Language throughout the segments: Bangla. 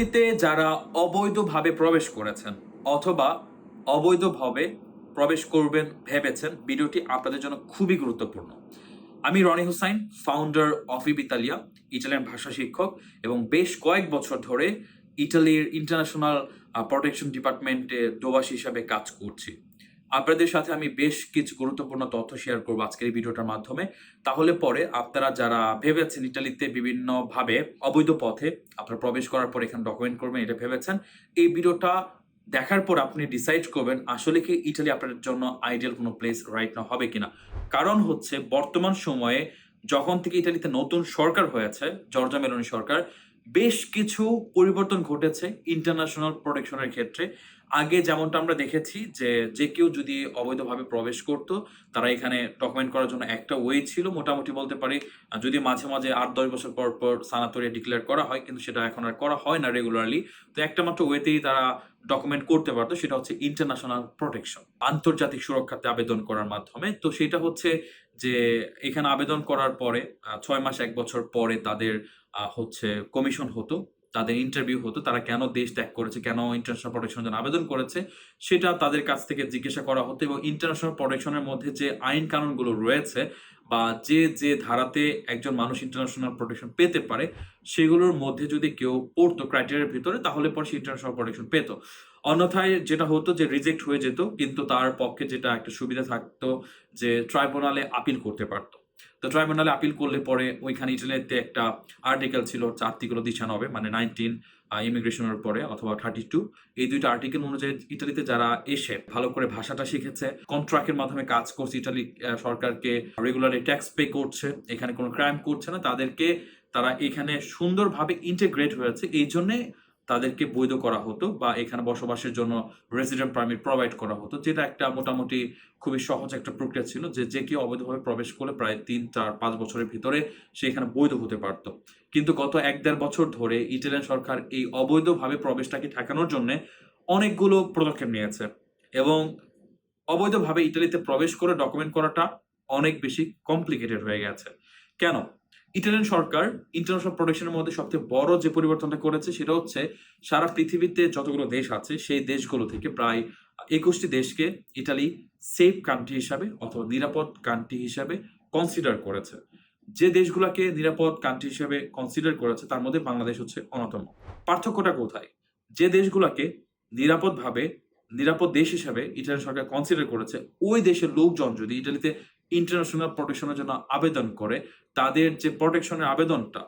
ইটালিতে যারা অবৈধভাবে প্রবেশ করেছেন অথবা অবৈধভাবে প্রবেশ করবেন ভেবেছেন, ভিডিওটি আপনাদের জন্য খুবই গুরুত্বপূর্ণ। আমি Roni Hussain founder of Italia Italian ভাষা শিক্ষক, এবং বেশ কয়েক বছর ধরে ইটালির ইন্টারন্যাশনাল প্রোটেকশন ডিপার্টমেন্টে দোবাসী হিসাবে কাজ করছি। আপনাদের সাথে আমি বেশ কিছু গুরুত্বপূর্ণ তথ্য শেয়ার করব আজকের এই ভিডিওটার মাধ্যমে। তাহলে পরে আপনারা যারা ভেবেছেন ইটালিতে বিভিন্নভাবে অবৈধ পথে আপনারা প্রবেশ করার পর এখানে ডকুমেন্ট করবেন, এটা ভেবেছেন, এই ভিডিওটা দেখার পর আপনি ডিসাইড করবেন আসলে কি ইটালি আপনার জন্য আইডিয়াল কোনো প্লেস রাইট না হবে কিনা। কারণ হচ্ছে বর্তমান সময়ে যখন থেকে ইটালিতে নতুন সরকার হয়েছে, জর্জা মেলোনি সরকার, বেশ কিছু পরিবর্তন ঘটেছে ইন্টারন্যাশনাল প্রোটেকশনের ক্ষেত্রে। আগে যেমনটা আমরা দেখেছি যে যে কেউ যদি অবৈধভাবে প্রবেশ করতো, তারা এখানে ডকুমেন্ট করার জন্য একটা ওয়ে ছিল, মোটামুটি বলতে পারি। যদি মাঝে মাঝে আট, দশ বছর পর পর সানাতরিয়া ডিক্লেয়ার করা হয়, কিন্তু সেটা এখন আর করা হয় না রেগুলারলি তো একটা মাত্র ওয়েতেই তারা ডকুমেন্ট করতে পারতো, সেটা হচ্ছে ইন্টারন্যাশনাল প্রোটেকশন আন্তর্জাতিক সুরক্ষাতে আবেদন করার মাধ্যমে। তো সেটা হচ্ছে যে, এখানে আবেদন করার পরে ছয় মাস, এক বছর পরে তাদের হচ্ছে কমিশন হতো। তাদের ইন্টারভিউ হতো, তারা কেন দেশ ত্যাগ করেছে, কেন ইন্টারন্যাশনাল প্রোটেকশনের জন্য আবেদন করেছে, সেটা তাদের কাছ থেকে জিজ্ঞাসা করা হতো এবং ইন্টারন্যাশনাল প্রোটেকশনের মধ্যে যে আইন কানুনগুলো রয়েছে বা যে যে ধারাতে একজন মানুষ ইন্টারন্যাশনাল প্রোটেকশন পেতে পারে, সেগুলোর মধ্যে যদি কেউ পড়তো ক্রাইটেরিয়ার ভিতরে, তাহলে পর সে ইন্টারন্যাশনাল প্রোটেকশন পেত। অন্যথায় যেটা হতো যে রিজেক্ট হয়ে যেত, কিন্তু তার পক্ষে যেটা একটা সুবিধা থাকতো যে ট্রাইব্যুনালে আপিল করতে পারতো। তো ট্রাইব্যুনালে আপিল করলে পরে ওইখানে ইটালিতে একটা আর্টিকেল ছিল আর্টিকেল দিশানবে মানে নাইনটিন ইমিগ্রেশনের পরে অথবা থার্টি টু এই দুইটা আর্টিকেল অনুযায়ী ইটালিতে যারা এসে ভালো করে ভাষাটা শিখেছে কন্ট্রাক্টের মাধ্যমে কাজ করছে, ইটালি সরকারকে রেগুলারলি ট্যাক্স পে করছে, এখানে কোনো ক্রাইম করছে না, তাদেরকে তারা এখানে সুন্দরভাবে ইন্টিগ্রেট হয়েছে, এই জন্যে তাদেরকে বৈধ করা হতো বা এখানে বসবাসের জন্য রেসিডেন্ট পারমিট প্রোভাইড করা হতো, যেটা একটা মোটামুটি খুবই সহজ একটা প্রক্রিয়া ছিল যে যে কেউ অবৈধভাবে প্রবেশ করলে প্রায় তিন, চার, পাঁচ বছরের ভিতরে সে এখানে বৈধ হতে পারত। কিন্তু গত এক দেড় বছর ধরে ইটালিয়ান সরকার এই অবৈধভাবে প্রবেশটাকে ঠেকানোর জন্য অনেকগুলো পদক্ষেপ নিয়েছে এবং অবৈধভাবে ইটালিতে প্রবেশ করে ডকুমেন্ট করাটা অনেক বেশি কমপ্লিকেটেড হয়ে গেছে। কেন? ইটালিয়ান সরকার ইন্টারন্যাশনাল প্রোটেকশনের মধ্যে সবচেয়ে বড় যে পরিবর্তনটা করেছে সেটা হচ্ছে সারা পৃথিবীতে যতগুলো দেশ আছে, সেই দেশগুলো থেকে প্রায় একুশটি দেশকে ইটালি সেফ কান্ট্রি হিসাবে অথবা নিরাপদ কান্ট্রি হিসাবে কনসিডার করেছে। যে দেশগুলোকে নিরাপদ কান্ট্রি হিসাবে কনসিডার করেছে, তার মধ্যে বাংলাদেশ হচ্ছে অন্যতম। পার্থক্যটা কোথায়? যে দেশগুলোকে নিরাপদভাবে, নিরাপদ দেশ হিসাবে ইটালি সরকার কনসিডার করেছে, ওই দেশের লোকজন যদি ইটালিতে ইন্টারন্যাশনাল প্রোটেকশনের জন্য আবেদন করে, তাদের যে প্রোটেকশনের আবেদনটা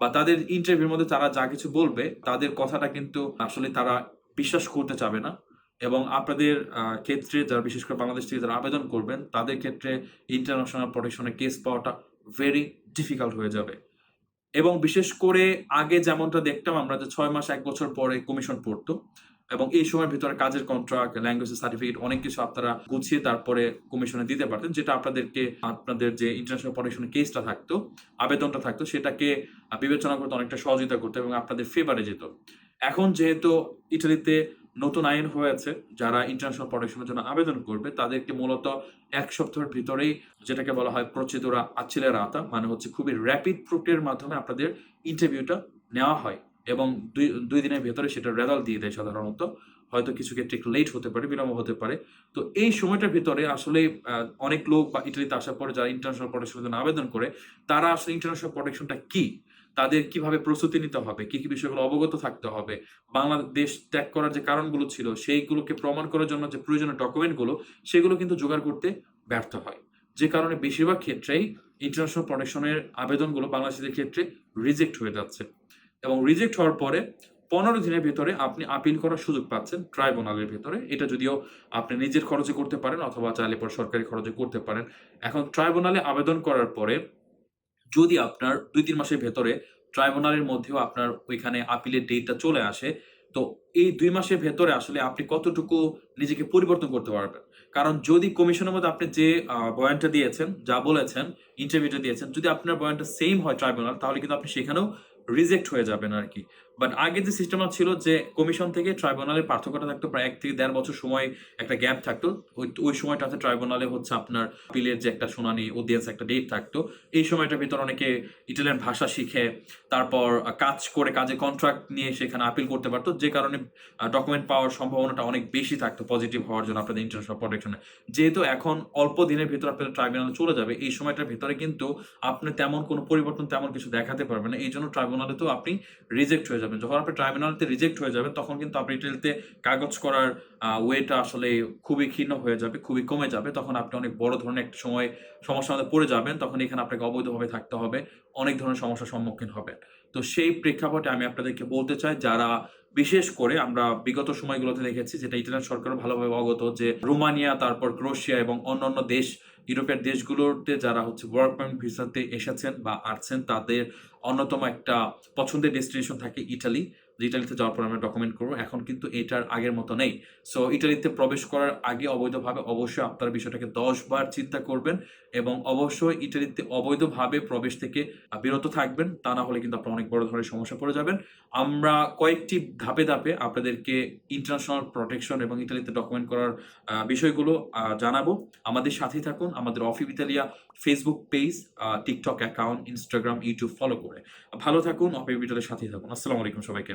বা তাদের ইন্টারভিউর মধ্যে তারা যা কিছু বলবে, তাদের কথাটা কিন্তু আসলে তারা বিশ্বাস করতে চাবে না এবং আপনাদের ক্ষেত্রে যারা বিশেষ করে বাংলাদেশ থেকে যারা আবেদন করবেন, তাদের ক্ষেত্রে ইন্টারন্যাশনাল প্রোটেকশনের কেস পাওয়াটা ভেরি ডিফিকাল্ট হয়ে যাবে। এবং বিশেষ করে আগে যেমনটা দেখতাম আমরা যে ছয় মাস, এক বছর পরে কমিশন পড়তো এবং এই সময়ের ভিতরে কাজের কন্ট্রাক্ট ল্যাঙ্গুয়েজ সার্টিফিকেট অনেক কিছু আপনারা গুছিয়ে তারপরে কমিশনে দিতে পারতেন, যেটা আপনাদেরকে আপনাদের যে ইন্টারন্যাশনাল প্রোটেকশনের কেসটা থাকতো, আবেদনটা থাকতো, সেটাকে বিবেচনা করতে অনেকটা সহযোগিতা করতো এবং আপনাদের ফেভারে যেত। এখন যেহেতু ইটালিতে নতুন আইন হয়েছে, যারা ইন্টারন্যাশনাল প্রোটেকশনের জন্য আবেদন করবে, তাদেরকে মূলত এক সপ্তাহের ভিতরেই যেটাকে বলা হয় প্রচেদুরা আচ্ছিলের আতা মানে হচ্ছে খুবই র্যাপিড প্রক্রিয়ার মাধ্যমে আপনাদের ইন্টারভিউটা নেওয়া হয়। এবং দুই দুই দিনের ভেতরে সেটা রেজাল্ট দিয়ে দেয় সাধারণত। হয়তো কিছু ক্ষেত্রে একটু লেট হতে পারে, বিলম্ব হতে পারে। তো এই সময়টার ভিতরে আসলে অনেক লোক বা ইটালিতে আসার পরে যারা ইন্টারন্যাশনাল প্রোটেকশনের জন্য আবেদন করে, তারা আসলে ইন্টারন্যাশনাল প্রোটেকশনটা কি? তাদের কীভাবে প্রস্তুতি নিতে হবে? কি কি বিষয়গুলো অবগত থাকতে হবে? বাংলাদেশ ত্যাগ করার যে কারণগুলো ছিল, সেইগুলোকে প্রমাণ করার জন্য যে প্রয়োজনীয় ডকুমেন্টগুলো সেগুলো কিন্তু জোগাড় করতে ব্যর্থ হয়। যে কারণে বেশিরভাগ ক্ষেত্রেই ইন্টারন্যাশনাল প্রোটেকশনের আবেদনগুলো বাংলাদেশের ক্ষেত্রে রিজেক্ট হয়ে যাচ্ছে। এবং রিজেক্ট হওয়ার পরে পনেরো দিনের ভিতরে আপনি আপিল করার সুযোগ পাচ্ছেন ট্রাইব্যুনালের ভিতরে। এটা যদিও আপনি নিজের খরচে করতে পারেন অথবা চাইলে পর সরকারি খরচে করতে পারেন। এখন ট্রাইব্যুনালে আবেদন করার পরে যদি আপনার দুই তিন মাসের ভেতরে ট্রাইব্যুনালের মধ্যেও আপনার ওইখানে আপিলের ডেটটা চলে আসে, তো এই দুই মাসের ভেতরে আসলে আপনি কতটুকু নিজেকে পরিবর্তন করতে পারবেন? কারণ যদি কমিশনের মধ্যে আপনি যে বয়ানটা দিয়েছেন, যা বলেছেন ইন্টারভিউটা দিয়েছেন, যদি আপনার বয়ানটা সেম হয় ট্রাইব্যুনাল তাহলে কিন্তু আপনি সেখানেও রিজেক্ট হয়ে যাবেন আর কি বাট আগে যে সিস্টেমটা ছিল যে কমিশন থেকে ট্রাইব্যুনালের পার্থক্যটা থাকতো প্রায় এক থেকে দেড় বছর সময় একটা গ্যাপ থাকতো। ওই সময়টাতে ট্রাইব্যুনালে হচ্ছে আপনার আপিলের যে একটা শুনানি অডিয়েন্স একটা ডেট থাকতো। এই সময়টার ভিতর অনেকে ইটালিয়ান ভাষা শিখে, তারপর কাজ করে কাজে কন্ট্রাক্ট নিয়ে সেখানে আপিল করতে পারতো। যে কারণে ডকুমেন্ট পাওয়ার সম্ভাবনাটা অনেক বেশি থাকতো পজিটিভ হওয়ার জন্য আপনাদের ইন্টারন্যাশনাল প্রোটেকশনে যেহেতু এখন অল্প দিনের ভিতর আপনাদের ট্রাইব্যুনালে চলে যাবে, এই সময়টার ভিতরে কিন্তু আপনি তেমন কোনো পরিবর্তন তেমন কিছু দেখাতে পারবেন না। এই জন্য ট্রাইব্যুনালে তো আপনি রিজেক্ট হয়ে যাবেন। যখন আপনি ট্রাইব্যুনালতে রিজেক্ট হয়ে যাবেন, তখন কিন্তু আপনি রিটেলতে কাগজ করার ওয়েটা আসলে খুবই ক্ষীণ হয়ে যাবে, খুবই কমে যাবে। তখন আপনি অনেক বড় ধরনের একটা সময়, সমস্যার মধ্যে পড়ে যাবেন। তখন এখানে আপনাকে অবৈধভাবে থাকতে হবে। অনেক ধরনের সমস্যার সম্মুখীন হবে তো সেই প্রেক্ষাপটে আমি আপনাদেরকে বলতে চাই, যারা বিশেষ করে আমরা বিগত সময়গুলোতে দেখেছি যেটা ইটালিয়ান সরকারও ভালোভাবে অবগত যে রোমানিয়া, তারপর ক্রোশিয়া এবং অন্যান্য দেশ, ইউরোপের দেশগুলোতে যারা হচ্ছে ওয়ার্ক পারমিট ভিসাতে এসেছেন বা আসছেন, তাদের অন্যতম একটা পছন্দের ডেস্টিনেশন থাকে ইটালি। ইটালিতে যাওয়ার পর আমরা ডকুমেন্ট করব। এখন কিন্তু এটার আগের মতো নেই। সো ইটালিতে প্রবেশ করার আগে অবৈধভাবে অবশ্যই আপনারা বিষয়টাকে দশ বার চিন্তা করবেন এবং অবশ্যই ইটালিতে অবৈধভাবে প্রবেশ থেকে বিরত থাকবেন। তা না হলে কিন্তু আপনারা অনেক বড় ধরনের সমস্যা পড়ে যাবেন। আমরা কয়েকটি ধাপে ধাপে আপনাদেরকে ইন্টারন্যাশনাল প্রোটেকশন এবং ইটালিতে ডকুমেন্ট করার বিষয়গুলো জানাব। আমাদের সাথেই থাকুন। আমাদের office Italia Facebook page TikTok account Instagram YouTube follow করে। ভালো থাকুন। অফিস ইতালির সাথেই থাকুন। আসসালামু আলাইকুম সবাইকে।